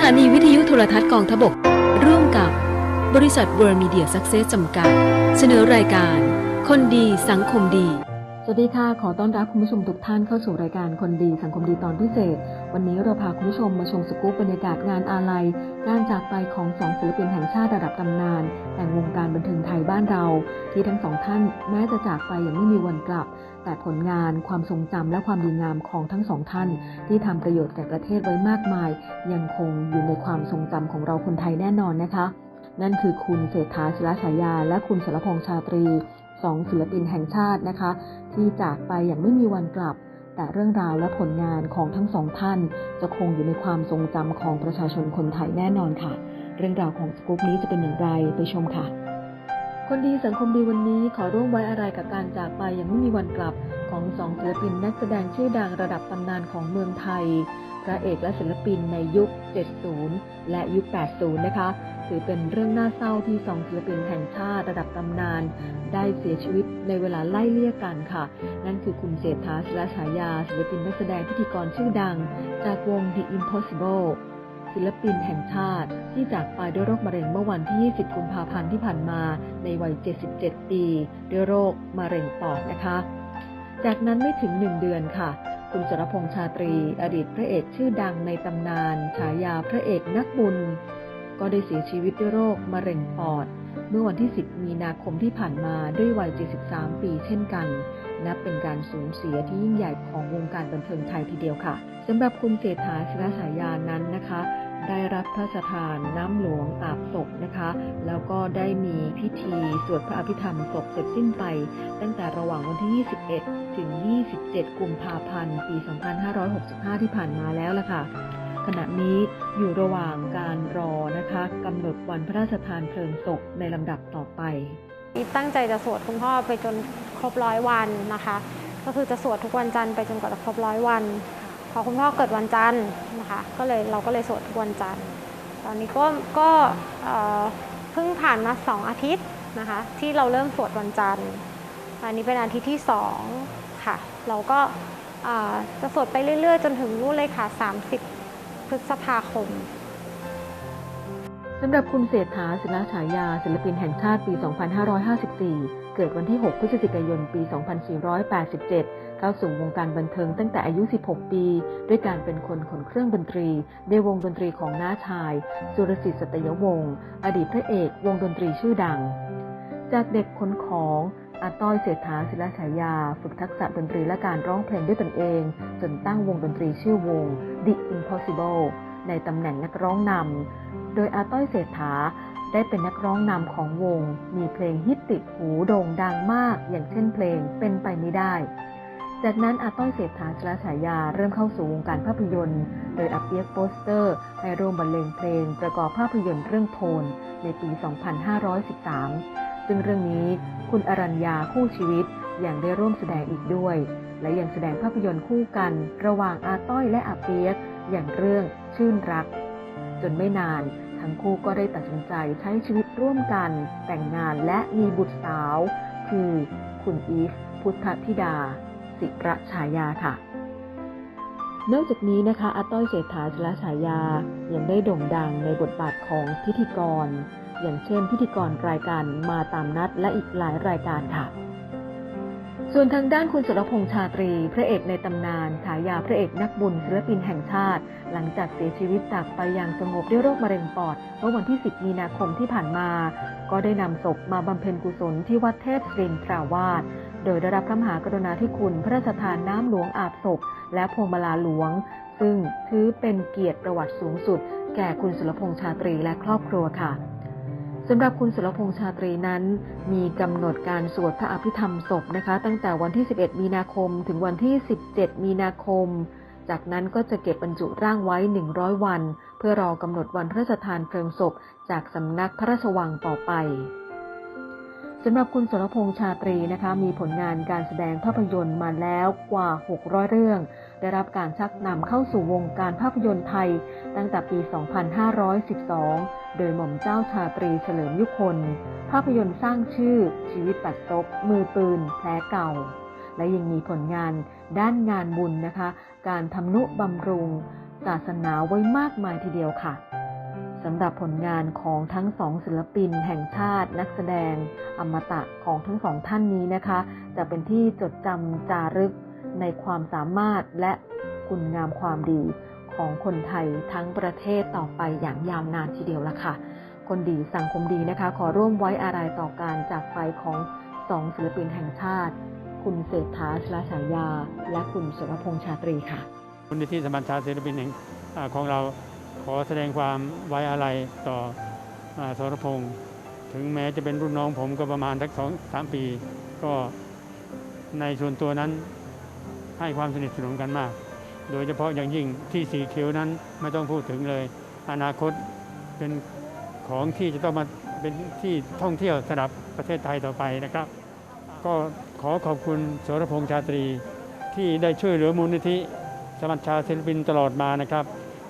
ถานีวิทยุโทรทัศน์กองทบก ร่วมกับบริษัทเวิร์มีเดียซักเซสจำกัด เสนอรายการ คนดีสังคมดี สวัสดีค่ะ ขอต้อนรับคุณผู้ชมทุกท่านเข้าสู่รายการคนดีสังคมดีตอนพิเศษ วันนี้เราพาคุณผู้ชมมาชมสกู๊ปบรรยากาศงานอาลัยการจากไปของสองศิลปินแห่งชาติระดับตำนานแห่งวงการบันเทิงไทยบ้านเรา ที่ทั้งสองท่านแม้จะจากไปอย่างไม่มีวันกลับ แต่ผลงานความทรงจำและความดีงามของทั้งสองท่าน ที่ทำประโยชน์แก่ประเทศไว้มากมาย ยังคงอยู่ในความทรงจำของเราคนไทยแน่นอนนะคะ นั่นคือคุณเศรษฐาศิลาฉายา และคุณสรพงษ์ชาตรี สองศิลปินแห่งชาตินะคะ ที่จากไปอย่างไม่มีวันกลับ แต่เรื่องราวและผลงานของทั้งสองท่าน จะคงอยู่ในความทรงจำของประชาชนคนไทยแน่นอนค่ะ เรื่องราวของสกู๊ปนี้จะเป็นอย่างไรไปชมค่ะ คนดีสังคมดีวันนี้ขอร่วมไว้อะไรกับการจากไปอย่างไม่มีวันกลับของสองศิลปินนักแสดงชื่อดังระดับตำนานของเมืองไทยพระเอกและศิลปินในยุค 70 และยุค 80 นะคะ ถือเป็นเรื่องน่าเศร้าที่สองศิลปินแห่งชาติระดับตำนาน ได้เสียชีวิตในเวลาไล่เลี่ยกันค่ะ นั่นคือคุณเศรษฐาศิลาฉายา ศิลปินนักแสดงพิธีกรชื่อดัง จากวง The Impossible ศิลปินแห่งชาติที่จากไปด้วยโรคมะเร็งเมื่อวันที่ 20 กุมภาพันธ์ที่ผ่านมาในวัย 77 ปี ด้วยโรคมะเร็งปอดนะคะ จากนั้นไม่ถึงหนึ่งเดือนค่ะ คุณสรพงษ์ชาตรี อดีตพระเอกชื่อดังในตำนาน ฉายาพระเอกนักบุญ ก็ได้เสียชีวิตด้วยโรคมะเร็งปอด เมื่อวันที่ 10 มีนาคมที่ผ่านมาด้วยวัย 73 ปีเช่นกัน นับเป็นการสูญเสียที่ยิ่งใหญ่ของวงการบันเทิงไทยทีเดียวค่ะสำหรับคุณเศรษฐาศิลาฉายานั้นนะคะ ได้รับพระราชทานน้ำหลวงอาบศพนะคะ แล้วก็ได้มีพิธีสวดพระอภิธรรมศพเสร็จสิ้นไป ตั้งแต่ระหว่างวันที่ 21 ถึง 27 กุมภาพันธ์ ปี 2565 ที่ผ่านมาแล้วล่ะค่ะ ขณะนี้อยู่ระหว่างการรอนะคะกำหนดวันพระราชทานเพลิงศพในลำดับต่อไปตั้งใจจะสวดคุณพ่อไปจนครบร้อยวันนะคะ ก็คือจะสวดทุกวันจันทร์ไปจนกว่าจะครบร้อยวัน พอคุณพ่อเกิดวันจันทร์นะคะ ก็เลยเราก็เลยสวดทุกวันจันทร์ ตอนนี้ก็ก็เพิ่งผ่านมาสองอาทิตย์นะคะ ที่เราเริ่มสวดวันจันทร์ อันนี้เป็นอาทิตย์ที่สองค่ะ เราก็จะสวดไปเรื่อย ๆ จนถึงนู่นเลยค่ะ 30 ฤษภาคมสำหรับคุณเศรษฐาศิลาฉายา ศิลปินแห่งชาติปี 2554 เกิดวันที่ 6 พฤศจิกายน ปี 2487 เข้าสู่วงการบันเทิงตั้งแต่อายุ 16 ปี ด้วยการเป็นคนขนเครื่องดนตรี ในวงดนตรีของน้าชาย สุรสิทธิ์สัตยวงศ์ อดีตพระเอก วงดนตรีชื่อดัง จากเด็กขนของ อาต้อยเศรษฐาศิลาฉายา ฝึกทักษะดนตรีและการร้องเพลงด้วยตนเอง จนตั้งวงดนตรีชื่อวง The Impossible ในตำแหน่งนักร้องนำ โดยอาต้อยเศรษฐาได้เป็นนักร้องนำของวง มีเพลงฮิตติดหูโด่งดังมาก อย่างเช่นเพลงเป็นไปไม่ได้ จากนั้นอาต้อยเศรษฐาชลาฉายาเริ่มเข้าสู่วงการภาพยนตร์ โดยอาเปียกโปสเตอร์ให้ร่วมบรรเลงเพลงประกอบภาพยนตร์เรื่องโทน ในปี 2513 ซึ่งเรื่องนี้คุณอรัญญาคู่ชีวิตยังได้ร่วมแสดงอีกด้วย และยังแสดงภาพยนตร์คู่กัน ระหว่างอาต้อยและอาเปียก อย่างเรื่องชื่นรัก จนไม่นานทั้งคู่ก็ได้ตัดสินใจใช้ชีวิตร่วมกัน แต่งงานและมีบุตรสาว คือคุณอีฟพุทธธิดา สิระฉายาค่ะ นอกจากนี้นะคะอาต้อยเศรษฐาชลฉายายังได้โด่งดังในบทบาทของพิธีกร อย่างเช่นพิธีกรรายการมาตามนัดและอีกหลายรายการค่ะ ส่วนทางด้านคุณสุรพงษ์ชาตรี พระเอกในตำนานฉายาพระเอกนักบุญศิลปินแห่งชาติ หลังจากเสียชีวิตจากไปอย่างสงบด้วยโรคมะเร็งปอดเมื่อวันที่ 10 มีนาคมที่ผ่านมา ก็ได้นำศพมาบำเพ็ญกุศลที่วัดเทพศรินทราวาสโดยได้รับพระมหากรุณาธิคุณพระราชทานน้ำหลวงอาบศพ และพวงมาลาหลวง ซึ่งถือเป็นเกียรติประวัติสูงสุด แก่คุณสุรพงษ์ชาตรีและครอบครัวค่ะ สำหรับคุณสุรพงษ์ชาตรีนั้น มีกำหนดการสวดพระอภิธรรมศพนะคะ ตั้งแต่วันที่ 11 มีนาคมถึงวันที่ 17 มีนาคม จากนั้นก็จะเก็บบรรจุร่างไว้ 100 วัน เพื่อรอกำหนดวันพระราชทานเพลิงศพ จากสำนักพระราชวังต่อไปสำหรับคุณสรพงษ์ชาตรีนะคะ มีผลงานการแสดงภาพยนตร์มาแล้วกว่า 600 เรื่อง ได้รับการชักนำเข้าสู่วงการภาพยนตร์ไทย ตั้งแต่ปี 2512 โดยหม่อมเจ้าชาตรีเฉลิมยุคน ภาพยนตร์สร้างชื่อ ชีวิตปัดซบ มือปืน แผลเก่า และยังมีผลงานด้านงานบุญนะคะ การทำนุบำรุง ศาสนาไว้มากมายทีเดียวค่ะสำหรับผลงานของทั้งสองศิลปินแห่งชาตินักแสดง อมตะของทั้งสองท่านนี้นะคะ จะเป็นที่จดจำจารึก ในความสามารถและคุณงามความดีของคนไทยทั้งประเทศต่อไปอย่างยาวนานทีเดียวละค่ะ คนดีสังคมดีนะคะ ขอร่วมไว้อาลัยต่อการจากไปของสองศิลปินแห่งชาติ คุณเศรษฐาชลาฉายา และคุณสุรพงษ์ชาตรีค่ะมูลนิธิสมัญชาศิลปินแห่งของเราขอแสดงความไว้อาลัยต่ออาสรพงษ์ถึงแม้จะเป็นรุ่นน้องผมก็ประมาณสักสองสามปี ก็ในส่วนตัวนั้น ให้ความสนิทสนมกันมาก โดยเฉพาะอย่างยิ่งที่สีคิ้วนั้นไม่ต้องพูดถึงเลย อนาคตเป็นของที่จะต้องมาเป็นที่ท่องเที่ยวสำหรับประเทศไทยต่อไปนะครับ ก็ขอขอบคุณสรพงษ์ชาตรีที่ได้ช่วยเหลือมูลนิธิสมัชชาศิลปินตลอดมานะครับ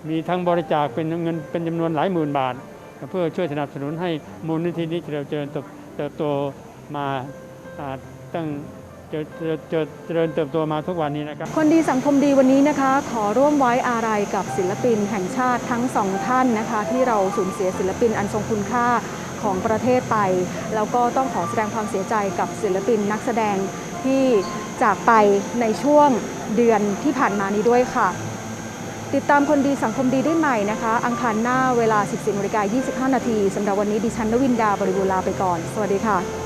มีทั้งบริจาคเป็นเงินเป็นจำนวนหลายหมื่นบาท เพื่อช่วยสนับสนุนให้มูลนิธินี้เจริญเติบโตมาตั้ง เจริญเจริญเจริญเติบโตมาทุกวันนี้นะครับ คนดีสังคมดีวันนี้นะคะ ขอร่วมไว้อาลัยกับศิลปินแห่งชาติทั้งสองท่านนะคะ ที่เราสูญเสียศิลปินอันทรงคุณค่าของประเทศไป แล้วก็ต้องขอแสดงความเสียใจกับศิลปินนักแสดงที่จากไปในช่วงเดือนที่ผ่านมานี้ด้วยค่ะ ติดตามคนดีสังคมดีได้ใหม่นะคะ อังคารหน้าเวลา 14นาฬิกา25 นาทีสำหรับวันนี้ดิฉันนวินดาบริบูรณ์ลาไปก่อน สวัสดีค่ะ